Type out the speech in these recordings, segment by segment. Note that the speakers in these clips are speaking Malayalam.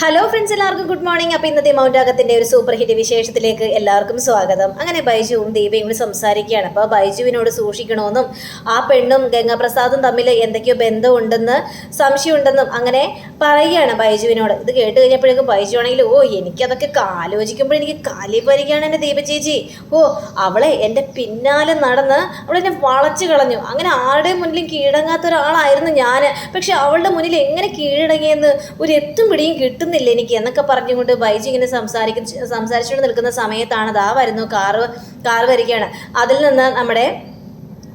ഹലോ ഫ്രണ്ട്സ് എല്ലാവർക്കും ഗുഡ് മോർണിംഗ് അപ്പോൾ ഇന്നത്തെ മൗണ്ട് മൗണ്ടാകത്തിന്റെ ഒരു സൂപ്പർ ഹിറ്റ് വിശേഷത്തിലേക്ക് എല്ലാവർക്കും സ്വാഗതം. അങ്ങനെ ബൈജുവും ദീപയും കൂടി സംസാരിക്കുകയാണ്. അപ്പോൾ ബൈജുവിനോട് സൂക്ഷിക്കണമെന്നും ആ പെണ്ണും ഗംഗാപ്രസാദും തമ്മിൽ എന്തൊക്കെയോ ബന്ധമുണ്ടെന്ന് സംശയമുണ്ടെന്നും അങ്ങനെ പറയുകയാണ് ബൈജുവിനോട്. ഇത് കേട്ട് കഴിഞ്ഞപ്പോഴേക്കും ബൈജു ആണെങ്കിൽ ഓ എനിക്കതൊക്കെ ആലോചിക്കുമ്പോൾ എനിക്ക് കാലി പരിക്കുകയാണ് എന്റെ ദീപ ചേച്ചി. ഓ അവളെ എന്റെ പിന്നാലെ നടന്ന് അവളെന്നെ വളച്ചു കളഞ്ഞു. അങ്ങനെ ആരുടെയും മുന്നിലും കീഴടങ്ങാത്ത ഒരാളായിരുന്നു ഞാൻ പക്ഷെ അവളുടെ മുന്നിൽ എങ്ങനെ കീഴടങ്ങിയെന്ന് ഒരു എത്തും പിടിയും കിട്ടുന്നില്ല എനിക്ക് എന്നൊക്കെ പറഞ്ഞുകൊണ്ട് ബൈജി ഇങ്ങനെ സംസാരിക്കുന്ന സംസാരിച്ചുകൊണ്ട് നിൽക്കുന്ന സമയത്താണ് ദാ വരുന്നു കാറ് കാർ വരികയാണ്. അതിൽ നിന്ന് നമ്മുടെ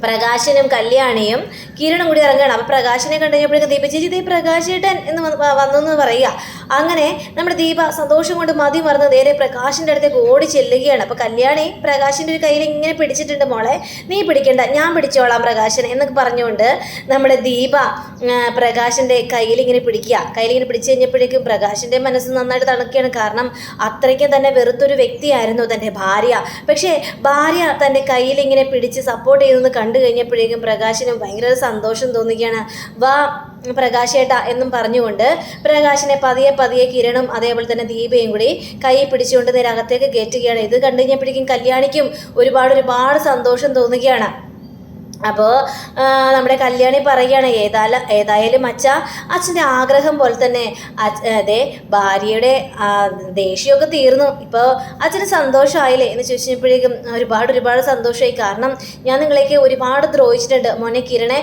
പ്രകാശനും കല്യാണിയും കിരണും കൂടി ഇറങ്ങുകയാണ്. അപ്പോൾ പ്രകാശനെ കണ്ടു കഴിഞ്ഞപ്പോഴേക്കും ദീപ ചേച്ചി ദീപ പ്രകാശേട്ടൻ എന്ന് വന്ന് എന്ന് പറയുക. അങ്ങനെ നമ്മുടെ ദീപ സന്തോഷം കൊണ്ട് മതി മറന്ന് നേരെ പ്രകാശിന്റെ അടുത്തേക്ക് ഓടി ചെല്ലുകയാണ്. അപ്പോൾ കല്യാണി പ്രകാശിന്റെ ഒരു കയ്യിൽ ഇങ്ങനെ പിടിച്ചിട്ടുണ്ട് മോളെ. നീ പിടിക്കണ്ട ഞാൻ പിടിച്ചോളാം പ്രകാശൻ എന്നൊക്കെ പറഞ്ഞുകൊണ്ട് നമ്മുടെ ദീപ പ്രകാശിന്റെ കയ്യിൽ ഇങ്ങനെ പിടിക്കുക. കയ്യിൽ ഇങ്ങനെ പിടിച്ചു കഴിഞ്ഞപ്പോഴേക്കും പ്രകാശിന്റെ മനസ്സ് നന്നായിട്ട് തണുക്കുകയാണ്. കാരണം അത്രയ്ക്കും തന്നെ വെറുത്തൊരു വ്യക്തിയായിരുന്നു തന്റെ ഭാര്യ. പക്ഷേ ഭാര്യ തന്റെ കയ്യിൽ ഇങ്ങനെ പിടിച്ച് സപ്പോർട്ട് ചെയ്തെന്ന് കഴിഞ്ഞപ്പോഴേക്കും പ്രകാശിന് ഭയങ്കര സന്തോഷം തോന്നുകയാണ്. വാ പ്രകാശേട്ട എന്നും പറഞ്ഞുകൊണ്ട് പ്രകാശിനെ പതിയെ പതിയെ കിരണും അതേപോലെ തന്നെ ദീപയും കൂടി കൈ പിടിച്ചുകൊണ്ട് നേരെ അകത്തേക്ക് കയറ്റുകയാണ്. ഇത് കണ്ടു കഴിഞ്ഞപ്പോഴേക്കും കല്യാണിക്കും ഒരുപാട് ഒരുപാട് സന്തോഷം തോന്നുകയാണ്. അപ്പോൾ നമ്മുടെ കല്യാണി പറയുകയാണ് ഏതായാലും ഏതായാലും അച്ഛ അച്ഛന്റെ ആഗ്രഹം പോലെ തന്നെ അതെ ഭാര്യയുടെ ദേഷ്യമൊക്കെ തീർന്നു. ഇപ്പോൾ അച്ഛന് സന്തോഷമായില്ലേ എന്ന് ചോദിച്ചപ്പോഴേക്കും ഒരുപാട് ഒരുപാട് സന്തോഷമായി. കാരണം ഞാൻ നിങ്ങളേക്ക് ഒരുപാട് ദ്രോഹിച്ചിട്ടുണ്ട്. മോനെ കിരണെ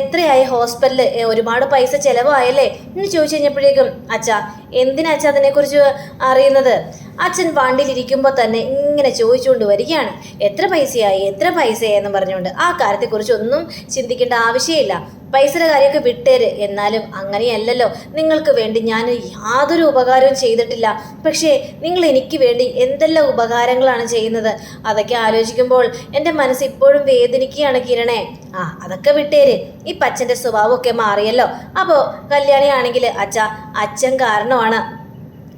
എത്രയായി ഹോസ്പിറ്റലിൽ ഒരുപാട് പൈസ ചിലവായല്ലേ? എന്ന് ചോദിച്ചു കഴിഞ്ഞപ്പോഴേക്കും അച്ഛ എന്തിനാ അച്ഛ അതിനെക്കുറിച്ച് അറിയുന്നത്? അച്ഛൻ വണ്ടിയിലിരിക്കുമ്പോൾ തന്നെ ഇങ്ങനെ ചോദിച്ചുകൊണ്ട് വരികയാണ്. എത്ര പൈസയായി? എത്ര പൈസയായി? എന്ന് പറഞ്ഞുകൊണ്ട്. ആ കാര്യത്തെക്കുറിച്ച് ഒന്നും ചിന്തിക്കേണ്ട ആവശ്യമില്ല. പൈസയുടെ കാര്യമൊക്കെ വിട്ടേര്. എന്നാലും അങ്ങനെയല്ലല്ലോ. നിങ്ങൾക്ക് വേണ്ടി ഞാൻ യാതൊരു ഉപകാരവും ചെയ്തിട്ടില്ല. പക്ഷേ നിങ്ങൾ എനിക്ക് വേണ്ടി എന്തെല്ലാം ഉപകാരങ്ങളാണ് ചെയ്യുന്നത്? അതൊക്കെ ആലോചിക്കുമ്പോൾ എന്റെ മനസ്സ് ഇപ്പോഴും വേദനിക്കുകയാണ് കിരണേ. ആ അതൊക്കെ വിട്ടേര്. ഈ പച്ചന്റെ സ്വഭാവമൊക്കെ മാറിയല്ലോ. അപ്പോൾ കല്യാണിയാണെങ്കിൽ അച്ഛ അച്ഛൻ കാരണമാണ്.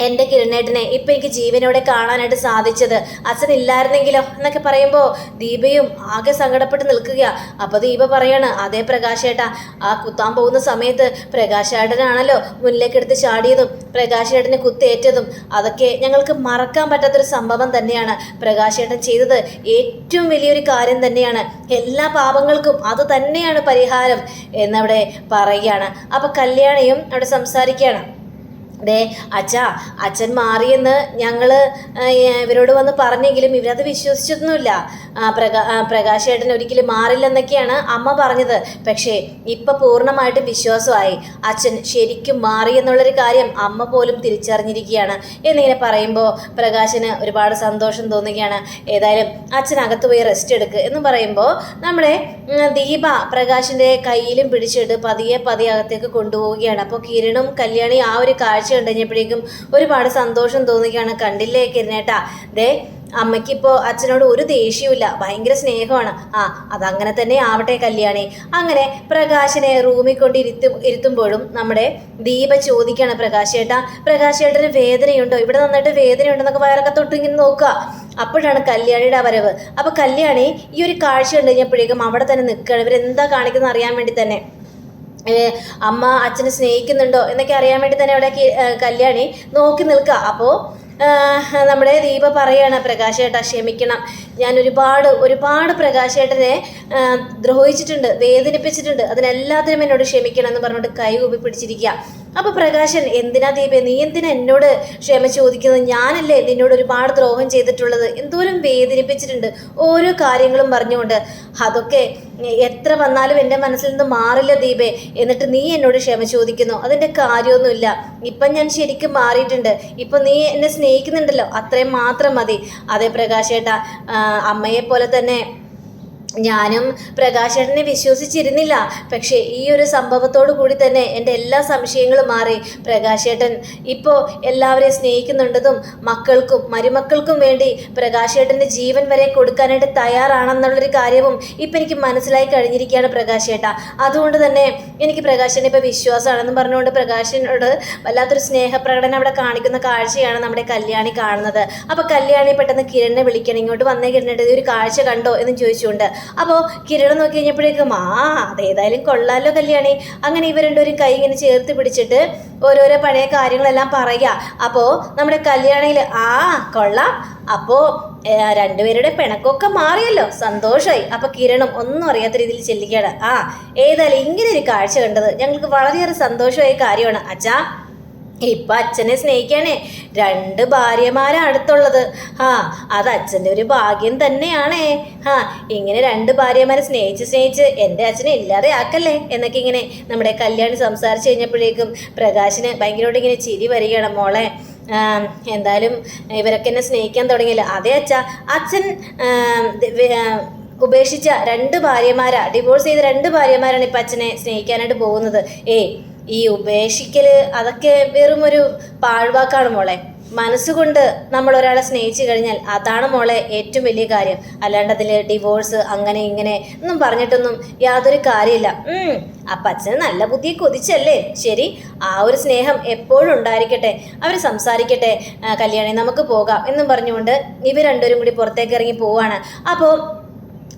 എന്റെ കിരണേട്ടനെ ഇപ്പം എനിക്ക് ജീവനോടെ കാണാനായിട്ട് സാധിച്ചത്. അച്ഛൻ ഇല്ലായിരുന്നെങ്കിലോ എന്നൊക്കെ പറയുമ്പോൾ ദീപയും ആകെ സങ്കടപ്പെട്ട് നിൽക്കുക അപ്പോൾ ദീപ പറയാണ് അതേ പ്രകാശേട്ടാ ആ കുത്താൻ പോകുന്ന സമയത്ത് പ്രകാശേട്ടനാണല്ലോ മുന്നിലേക്ക് മുന്നിലേക്കെടുത്ത് ചാടിയതും പ്രകാശേട്ടനെ കുത്തേറ്റതും. അതൊക്കെ ഞങ്ങൾക്ക് മറക്കാൻ പറ്റാത്തൊരു സംഭവം തന്നെയാണ്. പ്രകാശേട്ടൻ ചെയ്തത് ഏറ്റവും വലിയൊരു കാര്യം തന്നെയാണ്. എല്ലാ പാപങ്ങൾക്കും അത് തന്നെയാണ് പരിഹാരം എന്നവിടെ പറയുകയാണ്. അപ്പോൾ കല്യാണിയും അവിടെ സംസാരിക്കുകയാണ്. ദേ അച്ഛ അച്ഛൻ മാറിയെന്ന് ഞങ്ങൾ ഇവരോട് വന്ന് പറഞ്ഞെങ്കിലും ഇവരത് വിശ്വസിച്ചൊന്നുമില്ല. പ്രകാ പ്രകാശ് ഏട്ടൻ ഒരിക്കലും മാറില്ലെന്നൊക്കെയാണ് അമ്മ പറഞ്ഞത്. പക്ഷേ ഇപ്പം പൂർണമായിട്ട് വിശ്വാസമായി. അച്ഛൻ ശരിക്കും മാറി എന്നുള്ളൊരു കാര്യം അമ്മ പോലും തിരിച്ചറിഞ്ഞിരിക്കുകയാണ്. എന്നിങ്ങനെ പറയുമ്പോൾ പ്രകാശിന് ഒരുപാട് സന്തോഷം തോന്നുകയാണ്. ഏതായാലും അച്ഛൻ അകത്ത് പോയി റെസ്റ്റ് എടുക്കുക എന്ന് പറയുമ്പോൾ നമ്മുടെ ദീപ പ്രകാശിന്റെ കയ്യിലും പിടിച്ചിട്ട് പതിയെ പതിയെ അകത്തേക്ക് കൊണ്ടുപോവുകയാണ്. അപ്പോൾ കിരണും കല്യാണി ആ ഒരു കാഴ്ച കഴിഞ്ഞപ്പോഴേക്കും ഒരുപാട് സന്തോഷം തോന്നുകയാണ് കണ്ടില്ലേ കിരണേട്ടാ ദേ അമ്മയ്ക്കിപ്പോൾ അച്ഛനോട് ഒരു ദേഷ്യവുമില്ല. ഭയങ്കര സ്നേഹമാണ്. ആ അതങ്ങനെ തന്നെ ആവട്ടെ കല്യാണി. അങ്ങനെ പ്രകാശിനെ റൂമിൽ കൊണ്ട് ഇരുത്തു ഇരുത്തുമ്പോഴും നമ്മുടെ ദീപ ചോദിക്കുകയാണ് പ്രകാശ് ചേട്ടാ പ്രകാശ് ചേട്ടന് വേദനയുണ്ടോ? ഇവിടെ നന്നായിട്ട് വേദനയുണ്ടെന്നൊക്കെ വയറൊക്കെ തൊട്ട് ഇങ്ങനെ നോക്കുക. അപ്പോഴാണ് കല്യാണിയുടെ വരവ്. അപ്പോൾ കല്യാണി ഈ ഒരു കാഴ്ച കണ്ടു കഴിഞ്ഞപ്പോഴേക്കും അവിടെ തന്നെ നിൽക്കുകയാണ്. ഇവരെന്താ കാണിക്കുന്നത് അറിയാൻ വേണ്ടി തന്നെ. അമ്മ അച്ഛനെ സ്നേഹിക്കുന്നുണ്ടോ എന്നൊക്കെ അറിയാൻ വേണ്ടി തന്നെ അവിടെ കല്യാണി നോക്കി നിൽക്കുക. അപ്പോൾ നമ്മുടെ ദീപ പറയാണ് പ്രകാശേട്ടാ ക്ഷമിക്കണം. ഞാൻ ഒരുപാട് ഒരുപാട് പ്രകാശേട്ടനെ ദ്രോഹിച്ചിട്ടുണ്ട് വേദനിപ്പിച്ചിട്ടുണ്ട്. അതിനെല്ലാത്തിനും എന്നോട് ക്ഷമിക്കണം എന്ന് പറഞ്ഞുകൊണ്ട് കൈ കൂപ്പി പിടിച്ചിരിക്കുക അപ്പൊ പ്രകാശൻ എന്തിനാ ദീപേ നീ എന്തിനാ എന്നോട് ക്ഷമ ചോദിക്കുന്നത്? ഞാനല്ലേ നിന്നോട് ഒരുപാട് ദ്രോഹം ചെയ്തിട്ടുള്ളത്? എന്തോരം വേദനിപ്പിച്ചിട്ടുണ്ട്. ഓരോ കാര്യങ്ങളും പറഞ്ഞുകൊണ്ട് അതൊക്കെ എത്ര വന്നാലും എന്റെ മനസ്സിൽ നിന്ന് മാറില്ല ദീപേ. എന്നിട്ട് നീ എന്നോട് ക്ഷമ ചോദിക്കുന്നു. അതിന്റെ കാര്യമൊന്നുമില്ല. ഇപ്പം ഞാൻ ശരിക്കും മാറിയിട്ടുണ്ട്. ഇപ്പം നീ എന്നെ സ്നേഹിക്കുന്നുണ്ടല്ലോ. അത്രയും മാത്രം മതി. അതേ പ്രകാശേട്ടാ അമ്മയെ പോലെ തന്നെ ഞാനും പ്രകാശേട്ടനെ വിശ്വസിച്ചിരുന്നില്ല. പക്ഷേ ഈ ഒരു സംഭവത്തോടു കൂടി തന്നെ എന്റെ എല്ലാ സംശയങ്ങളും മാറി. പ്രകാശേട്ടൻ ഇപ്പോൾ എല്ലാവരെയും സ്നേഹിക്കുന്നുണ്ടതും മക്കൾക്കും മരുമക്കൾക്കും വേണ്ടി പ്രകാശേട്ടന്റെ ജീവൻ വരെ കൊടുക്കാനായിട്ട് തയ്യാറാണെന്നുള്ളൊരു കാര്യവും ഇപ്പം എനിക്ക് മനസ്സിലായി കഴിഞ്ഞിരിക്കുകയാണ് പ്രകാശേട്ട. അതുകൊണ്ട് തന്നെ എനിക്ക് പ്രകാശേട്ടൻ ഇപ്പോൾ വിശ്വാസമാണെന്ന് പറഞ്ഞുകൊണ്ട് പ്രകാശനോട് വല്ലാത്തൊരു സ്നേഹപ്രകടനം അവിടെ കാണിക്കുന്ന കാഴ്ചയാണ് നമ്മുടെ കല്യാണി കാണുന്നത്. അപ്പോൾ കല്യാണി പെട്ടെന്ന് കിരണിനെ വിളിക്കണം ഇങ്ങോട്ട് വന്നേ കിരണിട്ട് ഒരു കാഴ്ച കണ്ടോ എന്ന് ചോദിച്ചുകൊണ്ട് അപ്പോൾ കിരണം നോക്കി കഴിഞ്ഞപ്പോഴേക്കും ആ അതേതായാലും കൊള്ളാലോ കല്യാണി. അങ്ങനെ ഇവർ രണ്ടുപേരും കൈ ഇങ്ങനെ ചേർത്ത് പിടിച്ചിട്ട് ഓരോരോ പഴയ കാര്യങ്ങളെല്ലാം പറയുക. അപ്പോൾ നമ്മുടെ കല്യാണിയിൽ ആ കൊള്ളാം. അപ്പോൾ രണ്ടുപേരുടെ പിണക്കൊക്കെ മാറിയല്ലോ സന്തോഷമായി അപ്പോൾ കിരണം ഒന്നും അറിയാത്ത രീതിയിൽ ചെല്ലിക്കാണ് ആ ഏതായാലും ഇങ്ങനെ ഒരു കാഴ്ച കണ്ടത് ഞങ്ങൾക്ക് വളരെയേറെ സന്തോഷമായ കാര്യമാണ്. അച്ഛാ ഇപ്പൊ അച്ഛനെ സ്നേഹിക്കാനേ രണ്ട് ഭാര്യമാരാണ് അടുത്തുള്ളത്. ആ അത് അച്ഛന്റെ ഒരു ഭാഗ്യം തന്നെയാണേ. ആ ഇങ്ങനെ രണ്ട് ഭാര്യമാരെ സ്നേഹിച്ച് സ്നേഹിച്ച് എന്റെ അച്ഛനെ ഇല്ലാതെ ആക്കല്ലേ? എന്നൊക്കെ ഇങ്ങനെ നമ്മുടെ കല്യാണി സംസാരിച്ച് കഴിഞ്ഞപ്പോഴേക്കും പ്രകാശിന് ഭയങ്കരമായിട്ട് ഇങ്ങനെ ചിരി വരികയാണ് മോളെ. എന്തായാലും ഇവരൊക്കെ എന്നെ സ്നേഹിക്കാൻ തുടങ്ങിയില്ല? അതേ അച്ഛ അച്ഛൻ ഉപേക്ഷിച്ച രണ്ട് ഭാര്യമാരാ ഡിവോഴ്സ് ചെയ്ത രണ്ട് ഭാര്യമാരാണ് ഇപ്പം അച്ഛനെ സ്നേഹിക്കാനായിട്ട് പോകുന്നത്. ഏയ് ഈ ഉപേക്ഷിക്കൽ അതൊക്കെ വെറും ഒരു പാഴ്വാക്കാണ് മോളെ. മനസ്സുകൊണ്ട് നമ്മൾ ഒരാളെ സ്നേഹിച്ചു കഴിഞ്ഞാൽ അതാണ് മോളെ ഏറ്റവും വലിയ കാര്യം. അല്ലാണ്ട് അതിൽ ഡിവോഴ്സ് അങ്ങനെ ഇങ്ങനെ ഒന്നും പറഞ്ഞിട്ടൊന്നും യാതൊരു കാര്യമില്ല. അപ്പം അച്ഛന് നല്ല ബുദ്ധി കൊതിച്ചല്ലേ? ശരി ആ ഒരു സ്നേഹം എപ്പോഴും ഉണ്ടായിരിക്കട്ടെ. അവർ സംസാരിക്കട്ടെ കല്യാണി നമുക്ക് പോകാം എന്നും പറഞ്ഞുകൊണ്ട് ഇവർ രണ്ടുപേരും കൂടി പുറത്തേക്ക് ഇറങ്ങി പോവാണ്. അപ്പോൾ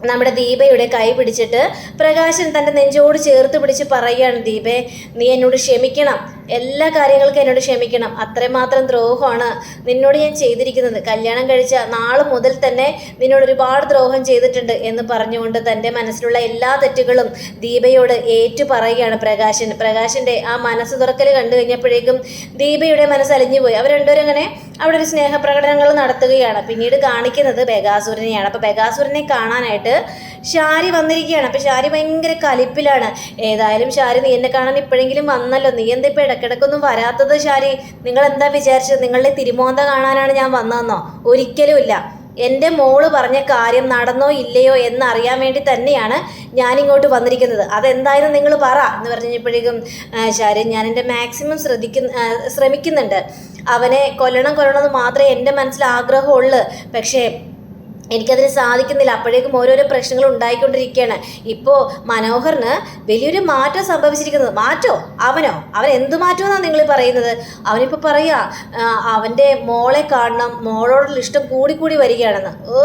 നമ്മുടെ ദീപയുടെ കൈ പിടിച്ചിട്ട് പ്രകാശൻ തന്റെ നെഞ്ചോട് ചേർത്ത് പിടിച്ച് പറയുകയാണ് ദീപേ നീ എന്നോട് ക്ഷമിക്കണം. എല്ലാ കാര്യങ്ങൾക്കും എന്നോട് ക്ഷമിക്കണം. അത്രമാത്രം ദ്രോഹമാണ് നിന്നോട് ഞാൻ ചെയ്തിരിക്കുന്നത്. കല്യാണം കഴിച്ച നാൾ മുതൽ തന്നെ നിന്നോട് ഒരുപാട് ദ്രോഹം ചെയ്തിട്ടുണ്ട് എന്ന് പറഞ്ഞുകൊണ്ട് തന്റെ മനസ്സിലുള്ള എല്ലാ തെറ്റുകളും ദീപയോട് ഏറ്റു പറയുകയാണ് പ്രകാശൻ. പ്രകാശന്റെ ആ മനസ്സ് തുറക്കൽ കണ്ടു കഴിഞ്ഞപ്പോഴേക്കും ദീപയുടെ മനസ്സ് അലിഞ്ഞുപോയി. അവർ രണ്ടുപേരും അങ്ങനെ അവിടെ ഒരു സ്നേഹപ്രകടനങ്ങൾ നടത്തുകയാണ്. പിന്നീട് കാണിക്കുന്നത് ബഗാസുരനെയാണ്. അപ്പോൾ ബഗാസുരനെ കാണാനായിട്ട് ഷാരി വന്നിരിക്കുകയാണ്. അപ്പോൾ ഷാരി ഭയങ്കര കലിപ്പിലാണ്. ഏതായാലും ഷാരി നീ എന്നെ കാണാൻ ഇപ്പോഴെങ്കിലും വന്നല്ലോ. നീ എന്താ ഇപ്പോൾ ഇടയ്ക്കിടയ്ക്കൊന്നും വരാത്തത് ഷാരി നിങ്ങൾ എന്താ വിചാരിച്ചത്? നിങ്ങളുടെ തിരുമോന്ത കാണാനാണ് ഞാൻ വന്നതെന്നോ? ഒരിക്കലുമില്ല എന്റെ മോൾ പറഞ്ഞ കാര്യം നടന്നോ ഇല്ലയോ എന്നറിയാൻ വേണ്ടി തന്നെയാണ് ഞാനിങ്ങോട്ട് വന്നിരിക്കുന്നത്. അതെന്തായാലും നിങ്ങൾ പറ എന്ന് പറഞ്ഞപ്പോഴേക്കും ശരി ഞാൻ എന്റെ മാക്സിമം ശ്രദ്ധിക്കുന്ന ശ്രമിക്കുന്നുണ്ട്. അവനെ കൊല്ലണം കൊല്ലണം എന്ന് മാത്രമേ എന്റെ മനസ്സിൽ ആഗ്രഹമുള്ളൂ. പക്ഷേ എനിക്കതിന് സാധിക്കുന്നില്ല. അപ്പോഴേക്കും ഓരോരോ പ്രശ്നങ്ങൾ ഉണ്ടായിക്കൊണ്ടിരിക്കുകയാണ്. ഇപ്പോൾ മനോഹറിന് വലിയൊരു മാറ്റം സംഭവിച്ചിരിക്കുന്നത്. മാറ്റോ? അവനോ? അവൻ എന്ത് മാറ്റമെന്നാണ് നിങ്ങൾ പറയുന്നത്? അവനിപ്പോൾ പറയുക അവന്റെ മോളെ കാണണം മോളോടുള്ള ഇഷ്ടം കൂടിക്കൂടി വരികയാണെന്ന്. ഓ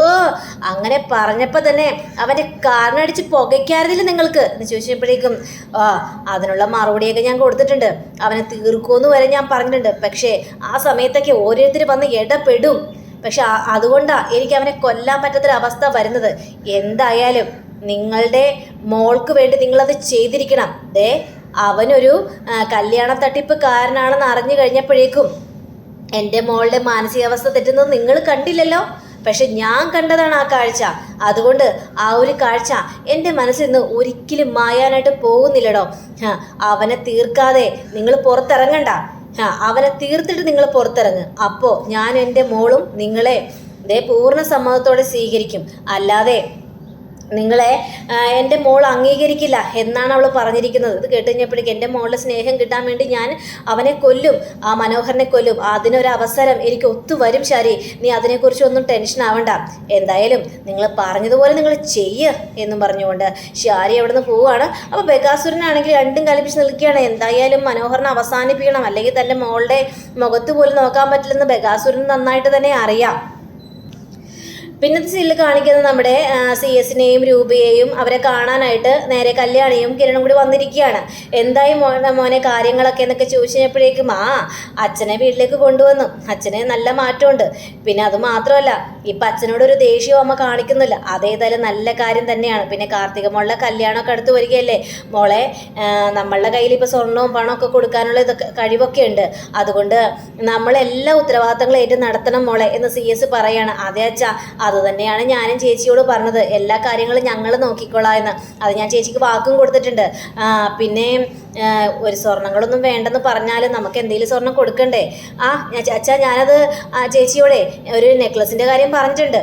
അങ്ങനെ പറഞ്ഞപ്പോൾ തന്നെ അവന്റെ കാറിനടിച്ച് പുകയ്ക്കാറില്ല നിങ്ങൾക്ക്? എന്ന് ചോദിച്ചപ്പോഴേക്കും ആ അതിനുള്ള മറുപടിയൊക്കെ ഞാൻ കൊടുത്തിട്ടുണ്ട്. അവനെ തീർക്കുമെന്ന് വരെ ഞാൻ പറഞ്ഞിട്ടുണ്ട്. പക്ഷേ ആ സമയത്തൊക്കെ ഓരോരുത്തർ വന്ന് ഇടപെടും പക്ഷെ അതുകൊണ്ടാ എനിക്ക് അവനെ കൊല്ലാൻ പറ്റാത്തൊരവസ്ഥ വരുന്നത്. എന്തായാലും നിങ്ങളുടെ മോൾക്ക് വേണ്ടി നിങ്ങളത് ചെയ്തിരിക്കണം. ദേ അവനൊരു കല്യാണ തട്ടിപ്പുകാരനാണെന്ന് അറിഞ്ഞു കഴിഞ്ഞപ്പോഴേക്കും എന്റെ മോളുടെ മാനസികാവസ്ഥ തെറ്റുന്നത് നിങ്ങൾ കണ്ടില്ലല്ലോ? പക്ഷെ ഞാൻ കണ്ടതാണ് ആ കാഴ്ച. അതുകൊണ്ട് ആ ഒരു കാഴ്ച എന്റെ മനസ്സിൽ നിന്ന് ഒരിക്കലും മായാനായിട്ട് പോകുന്നില്ലടോ. അവനെ തീർക്കാതെ നിങ്ങൾ പുറത്തിറങ്ങണ്ട. അവനെ തീർത്തിട്ട് നിങ്ങൾ പുറത്തിറങ്ങ്. അപ്പോൾ ഞാൻ എന്റെ മോളും നിങ്ങളെ ദേ പൂർണ സമ്മതത്തോടെ സ്വീകരിക്കും. അല്ലാതെ നിങ്ങളെ എന്റെ മോൾ അംഗീകരിക്കില്ല എന്നാണ് അവൾ പറഞ്ഞിരിക്കുന്നത്. ഇത് കേട്ട് കഴിഞ്ഞപ്പോഴേക്കും എന്റെ മോളുടെ സ്നേഹം കിട്ടാൻ വേണ്ടി ഞാൻ അവനെ കൊല്ലും ആ മനോഹരനെ കൊല്ലും. അതിനൊരു അവസരം എനിക്ക് ഒത്തുവരും ശാരി. നീ അതിനെക്കുറിച്ച് ഒന്നും ടെൻഷൻ ആവണ്ട. എന്തായാലും നിങ്ങൾ പറഞ്ഞതുപോലെ നിങ്ങൾ ചെയ്യ എന്നും പറഞ്ഞുകൊണ്ട് ഷാരി അവിടെ നിന്ന് പോവുകയാണ്. അപ്പോൾ ബഗാസുരനാണെങ്കിൽ രണ്ടും കൽപ്പിച്ച് നിൽക്കുകയാണ്. എന്തായാലും മനോഹരനെ അവസാനിപ്പിക്കണം. അല്ലെങ്കിൽ തന്റെ മോളുടെ മുഖത്ത് പോലും നോക്കാൻ പറ്റില്ലെന്ന് ബഗാസുരൻ നന്നായിട്ട് തന്നെ അറിയാം. പിന്നത്തെ സീരിയൽ കാണിക്കുന്നത് നമ്മുടെ സി എസിനെയും രൂപയെയും അവരെ കാണാനായിട്ട് നേരെ കല്യാണിയും കിരണും കൂടി വന്നിരിക്കുകയാണ്. എന്തായി മോനെ മോനെ കാര്യങ്ങളൊക്കെ എന്നൊക്കെ ചോദിച്ചപ്പോഴേക്കും ആ അച്ഛനെ വീട്ടിലേക്ക് കൊണ്ടുവന്നു. അച്ഛനെ നല്ല മാറ്റമുണ്ട്. പിന്നെ അത് മാത്രമല്ല ഇപ്പം അച്ഛനോട് ഒരു ദേഷ്യവും അമ്മ കാണിക്കുന്നില്ല. അതേതായാലും നല്ല കാര്യം തന്നെയാണ്. പിന്നെ കാർത്തിക മോളുടെ കല്യാണമൊക്കെ അടുത്ത് വരികയല്ലേ? മോളെ നമ്മളുടെ കയ്യിൽ ഇപ്പോൾ സ്വർണവും പണമൊക്കെ കൊടുക്കാനുള്ള ഇതൊക്കെ കഴിവൊക്കെ ഉണ്ട്. അതുകൊണ്ട് നമ്മളെല്ലാ ഉത്തരവാദിത്തങ്ങളും ഏറ്റു നടത്തണം മോളെ എന്ന് സി എസ് പറയാണ്. അതേ അച്ഛാ അത് തന്നെയാണ് ഞാനും ചേച്ചിയോട് പറഞ്ഞത്. എല്ലാ കാര്യങ്ങളും ഞങ്ങൾ നോക്കിക്കോളാം എന്ന്. അത് ഞാൻ ചേച്ചിക്ക് വാക്കും കൊടുത്തിട്ടുണ്ട്. പിന്നെ ഒരു സ്വർണങ്ങളൊന്നും വേണ്ടെന്ന് പറഞ്ഞാൽ നമുക്ക് എന്തെങ്കിലും സ്വർണം കൊടുക്കണ്ടേ? ആ ഞാൻ അച്ഛാ ഞാനത് ചേച്ചിയോടെ ഒരു നെക്ലസിന്റെ കാര്യം പറഞ്ഞിട്ടുണ്ട്.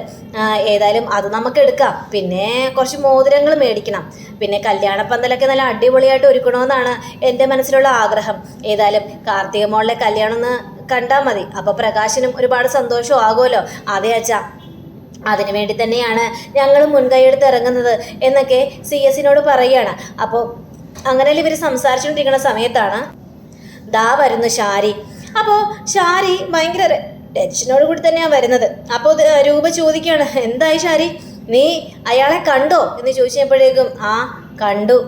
ഏതായാലും അത് നമുക്ക് എടുക്കാം. പിന്നെ കുറച്ച് മോതിരങ്ങൾ മേടിക്കണം. പിന്നെ കല്യാണ പന്തലൊക്കെ നല്ല അടിപൊളിയായിട്ട് ഒരുക്കണമെന്നാണ് എന്റെ മനസ്സിലുള്ള ആഗ്രഹം. ഏതായാലും കാർത്തിക മോളിലെ കല്യാണം ഒന്ന് കണ്ടാൽ മതി. അപ്പോൾ പ്രകാശനും ഒരുപാട് സന്തോഷവും ആകുമല്ലോ. അതെ അച്ഛാ. അതിനു വേണ്ടി തന്നെയാണ് ഞങ്ങൾ മുൻകൈയെടുത്ത് ഇറങ്ങുന്നത് എന്നൊക്കെ സി എസിനോട് പറയുകയാണ്. അപ്പോൾ അങ്ങനെ ഇവർ സംസാരിച്ചുകൊണ്ടിരിക്കുന്ന സമയത്താണ് ദാ വരുന്നു ഷാരി അപ്പോൾ ഷാരി ഭയങ്കര ടെൻഷനോട് കൂടി തന്നെയാണ് വരുന്നത്. അപ്പോൾ രൂപ ചോദിക്കുകയാണ് എന്തായി ഷാരി നീ അയാളെ കണ്ടോ? എന്ന് ചോദിച്ചപ്പോഴേക്കും ആ കണ്ടു.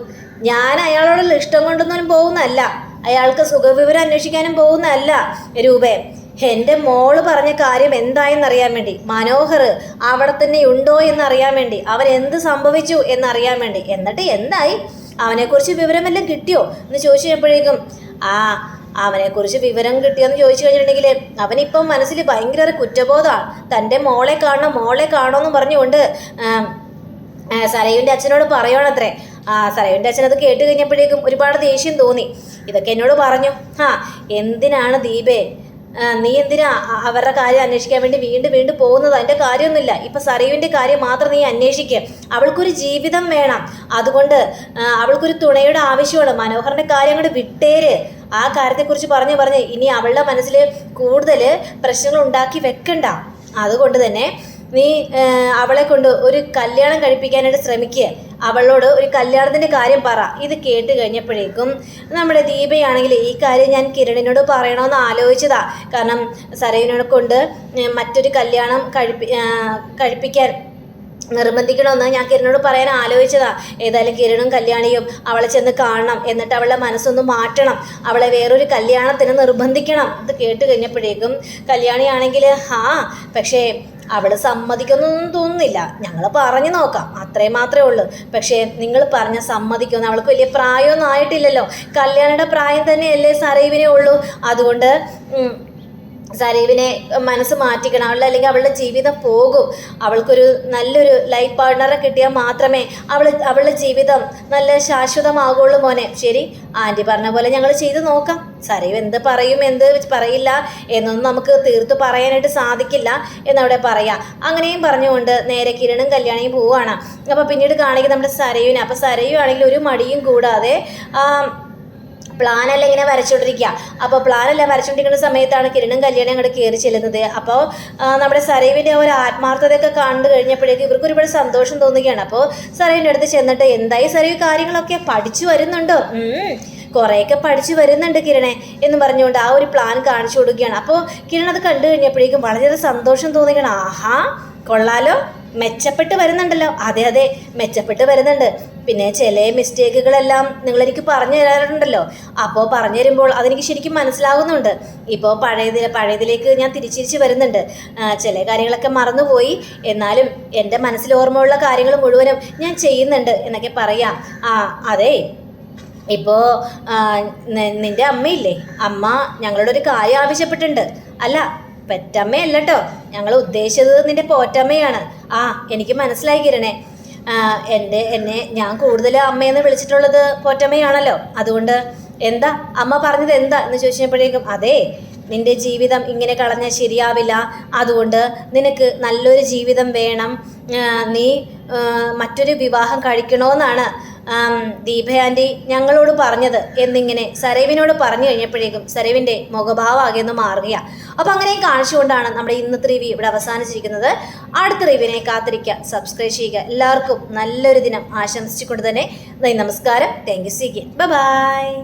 ഞാൻ അയാളോടുള്ള ഇഷ്ടം കൊണ്ടൊന്നും പോകുന്നതല്ല. അയാൾക്ക് സുഖവിവരം അന്വേഷിക്കാനും പോകുന്നതല്ല രൂപേ. എന്റെ മോൾ പറഞ്ഞ കാര്യം എന്തായെന്നറിയാൻ വേണ്ടി. മനോഹർ അവിടെ തന്നെ ഉണ്ടോ എന്നറിയാൻ വേണ്ടി. അവൻ എന്ത് സംഭവിച്ചു എന്നറിയാൻ വേണ്ടി. എന്നിട്ട് എന്തായി? അവനെക്കുറിച്ച് വിവരമെല്ലാം കിട്ടിയോ? എന്ന് ചോദിച്ചു കഴിഞ്ഞപ്പോഴേക്കും ആ അവനെക്കുറിച്ച് വിവരം കിട്ടിയെന്ന് ചോദിച്ചു കഴിഞ്ഞിട്ടുണ്ടെങ്കിൽ അവനിപ്പം മനസ്സിൽ ഭയങ്കര കുറ്റബോധമാണ്. തന്റെ മോളെ കാണണം മോളെ കാണണമെന്ന് പറഞ്ഞുകൊണ്ട് സരയുവിന്റെ അച്ഛനോട് പറയണത്രേ ആ സരയുവിന്റെ അച്ഛൻ അത് കേട്ട് കഴിഞ്ഞപ്പോഴേക്കും ഒരുപാട് ദേഷ്യം തോന്നി. ഇതൊക്കെ എന്നോട് പറഞ്ഞു. ആ എന്തിനാണ് ദീപേ നീ എന്തിനാ അവരുടെ കാര്യം അന്വേഷിക്കാൻ വേണ്ടി വീണ്ടും വീണ്ടും പോകുന്നത്? അതിന്റെ കാര്യമൊന്നുമില്ല. ഇപ്പൊ സരയുവിന്റെ കാര്യം മാത്രം നീ അന്വേഷിക്കുക അവൾക്കൊരു ജീവിതം വേണം. അതുകൊണ്ട് അവൾക്കൊരു തുണയുടെ ആവശ്യമാണ് മനോഹറിന്റെ കാര്യം അങ്ങോട്ട് വിട്ടേര്. ആ കാര്യത്തെക്കുറിച്ച് പറഞ്ഞു പറഞ്ഞ് ഇനി അവളുടെ മനസ്സിൽ കൂടുതൽ പ്രശ്നങ്ങൾ ഉണ്ടാക്കി വെക്കണ്ട. അതുകൊണ്ട് തന്നെ നീ അവളെ കൊണ്ട് ഒരു കല്യാണം കഴിപ്പിക്കാനായിട്ട് ശ്രമിക്കുക. അവളോട് ഒരു കല്യാണത്തിന്റെ കാര്യം പറ. ഇത് കേട്ട് കഴിഞ്ഞപ്പോഴേക്കും നമ്മുടെ ദീപയാണെങ്കിൽ ഈ കാര്യം ഞാൻ കിരണിനോട് പറയണമെന്ന് ആലോചിച്ചതാ. കാരണം സരയുവിനോട് കൊണ്ട് മറ്റൊരു കല്യാണം കഴിപ്പി കഴിപ്പിക്കാൻ നിർബന്ധിക്കണമെന്ന് ഞാൻ കിരണിനോട് പറയാൻ ആലോചിച്ചതാ. ഏതായാലും കിരണും കല്യാണിയും അവളെ ചെന്ന് കാണണം. എന്നിട്ട് അവളുടെ മനസ്സൊന്ന് മാറ്റണം. അവളെ വേറൊരു കല്യാണത്തിന് നിർബന്ധിക്കണം. ഇത് കേട്ട് കഴിഞ്ഞപ്പോഴേക്കും കല്യാണിയാണെങ്കിൽ ആ പക്ഷേ അവൾ സമ്മതിക്കുന്നൊന്നും തോന്നുന്നില്ല. ഞങ്ങൾ പറഞ്ഞു നോക്കാം. അത്രേ മാത്രമേ ഉള്ളൂ. പക്ഷേ നിങ്ങൾ പറഞ്ഞ സമ്മതിക്കുമെന്ന് അവൾക്ക് വലിയ പ്രായമൊന്നും ആയിട്ടില്ലല്ലോ. കല്യാണിയുടെ പ്രായം തന്നെയല്ലേ സറൈവിനെ ഉള്ളൂ. അതുകൊണ്ട് സരീവിനെ മനസ്സ് മാറ്റിക്കണം. അവളുടെ അല്ലെങ്കിൽ അവളുടെ ജീവിതം പോകും. അവൾക്കൊരു നല്ലൊരു ലൈഫ് പാർട്ണറെ കിട്ടിയാൽ മാത്രമേ അവൾ അവളുടെ ജീവിതം നല്ല ശാശ്വതമാകുള്ളൂ മോനെ. ശരി ആന്റി പറഞ്ഞ പോലെ ഞങ്ങൾ ചെയ്ത് നോക്കാം. സരീവ് എന്ത് പറയും എന്ത് പറയില്ല എന്നൊന്നും നമുക്ക് തീർത്ത് പറയാനായിട്ട് സാധിക്കില്ല എന്നവിടെ പറയാം. അങ്ങനെയും പറഞ്ഞുകൊണ്ട് നേരെ കിരണും കല്യാണിയും പോവുകയാണ്. അപ്പോൾ പിന്നീട് കാണിക്കുന്നത് നമ്മുടെ സരയുവിനെ അപ്പോൾ സരയു ആണെങ്കിൽ ഒരു മടിയും കൂടാതെ പ്ലാനെല്ലാം ഇങ്ങനെ വരച്ചുകൊണ്ടിരിക്കുക അപ്പോൾ പ്ലാനെല്ലാം വരച്ചുകൊണ്ടിരിക്കുന്ന സമയത്താണ് കിരണും കല്യാണം അങ്ങോട്ട് കയറി ചെല്ലുന്നത്. അപ്പോൾ നമ്മുടെ സരൈവിന്റെ ഒരു ആത്മാർത്ഥതയൊക്കെ കണ്ടു കഴിഞ്ഞപ്പോഴേക്കും ഇവർക്ക് ഒരുപാട് സന്തോഷം തോന്നുകയാണ്. അപ്പോൾ സരൈവിന്റെ അടുത്ത് ചെന്നിട്ട് എന്തായി സരൈവ് കാര്യങ്ങളൊക്കെ? പഠിച്ചു വരുന്നുണ്ടോ. കുറേയൊക്കെ പഠിച്ചു വരുന്നുണ്ട് കിരണേ എന്ന് പറഞ്ഞുകൊണ്ട് ആ ഒരു പ്ലാൻ കാണിച്ചു കൊടുക്കുകയാണ്. അപ്പോൾ കിരൺ അത് കണ്ടു കഴിഞ്ഞപ്പോഴേക്കും വളരെ സന്തോഷം തോന്നുകയാണ്. ആഹാ കൊള്ളാലോ. മെച്ചപ്പെട്ട് വരുന്നുണ്ടല്ലോ. അതെ അതെ മെച്ചപ്പെട്ട് വരുന്നുണ്ട്. പിന്നെ ചില മിസ്റ്റേക്കുകളെല്ലാം നിങ്ങളെനിക്ക് പറഞ്ഞു തരാറുണ്ടല്ലോ. അപ്പോൾ പറഞ്ഞു തരുമ്പോൾ അതെനിക്ക് ശരിക്കും മനസ്സിലാകുന്നുണ്ട്. ഇപ്പോൾ പഴയതിൽ പഴയതിലേക്ക് ഞാൻ തിരിച്ചിരിച്ച് വരുന്നുണ്ട്. ചില കാര്യങ്ങളൊക്കെ മറന്നുപോയി. എന്നാലും എന്റെ മനസ്സിൽ ഓർമ്മയുള്ള കാര്യങ്ങൾ മുഴുവനും ഞാൻ ചെയ്യുന്നുണ്ട് എന്നൊക്കെ പറയാം. ആ അതെ. ഇപ്പോൾ നിന്റെ അമ്മയില്ലേ? അമ്മ ഞങ്ങളോട് ഒരു കാര്യം ആവശ്യപ്പെട്ടിട്ടുണ്ട്. അല്ല പെറ്റമ്മയല്ല കേട്ടോ ഞങ്ങൾ ഉദ്ദേശിച്ചത് നിന്റെ പോറ്റമ്മയാണ്. ആ എനിക്ക് മനസ്സിലായി കിരണേ. എന്റെ എന്നെ ഞാൻ കൂടുതൽ അമ്മയെന്ന് വിളിച്ചിട്ടുള്ളത് പോറ്റമ്മയാണല്ലോ. അതുകൊണ്ട് എന്താ? അമ്മ പറഞ്ഞത് എന്താ എന്ന് ചോദിച്ചപ്പോഴേക്കും അതെ നിന്റെ ജീവിതം ഇങ്ങനെ കളഞ്ഞാൽ ശരിയാവില്ല. അതുകൊണ്ട് നിനക്ക് നല്ലൊരു ജീവിതം വേണം. നീ മറ്റൊരു വിവാഹം കഴിക്കണമെന്നാണ് ദീപ ഞങ്ങളോട് പറഞ്ഞത് എന്നിങ്ങനെ സരൈവിനോട് പറഞ്ഞു കഴിഞ്ഞപ്പോഴേക്കും സരൈവിന്റെ മുഖഭാവമാകെ ഒന്ന് മാറുകയാണ് അപ്പോൾ അങ്ങനെ കാണിച്ചുകൊണ്ടാണ് നമ്മുടെ ഇന്നത്തെ റിവ്യൂ ഇവിടെ അവസാനിച്ചിരിക്കുന്നത്. അടുത്ത റിവ്യൂവിനെ കാത്തിരിക്കുക സബ്സ്ക്രൈബ് ചെയ്യുക. എല്ലാവർക്കും നല്ലൊരു ദിനം ആശംസിച്ചുകൊണ്ട് തന്നെ നമസ്കാരം. Thank you C by